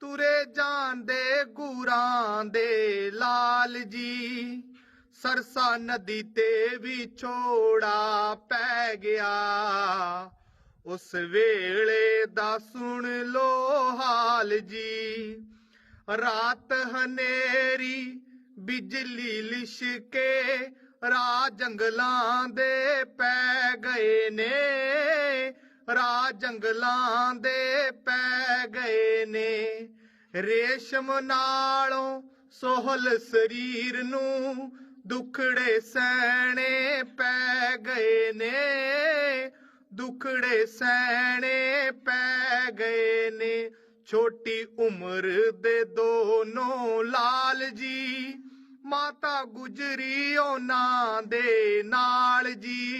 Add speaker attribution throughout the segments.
Speaker 1: ਤੁਰੇ ਜਾਂਦੇ ਗੁਰਾਂ ਦੇ ਲਾਲ ਜੀ। ਸਰਸਾ ਨਦੀ ਤੇ ਵੀ ਛੋੜਾ ਪੈ ਗਿਆ। ਉਸ ਵੇਲੇ ਦਾ ਸੁਣ ਲੋ ਹਾਲ ਜੀ। ਰਾਤ ਹਨੇਰੀ, ਬਿਜਲੀ ਲਿਸ਼ਕੇ ਰਾ ਜੰਗਲਾਂ ਦੇ ਪੈ ਗਏ ਨੇ। ਰਾਹ ਜੰਗਲਾਂ ਦੇ ਪੈ ਗਏ ਨੇ। ਰੇਸ਼ਮ ਨਾਲੋਂ ਸੋਹਲ ਸਰੀਰ ਨੂੰ ਦੁਖੜੇ ਸਹਿਣੇ ਪੈ ਗਏ ਨੇ। ਦੁਖੜੇ ਸਹਿਣੇ ਪੈ ਗਏ ਨੇ। ਛੋਟੀ ਉਮਰ ਦੇ ਦੋਨੋਂ ਲਾਲ ਜੀ, ਮਾਤਾ ਗੁਜਰੀ ਉਹਨਾਂ ਦੇ ਨਾਲ ਜੀ।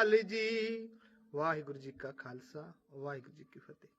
Speaker 1: ਹਾਲ ਜੀ। ਵਾਹਿਗੁਰੂ ਜੀ ਕਾ ਖਾਲਸਾ ਵਾਹਿਗੁਰੂ ਜੀ ਕੀ ਫਤਿਹ।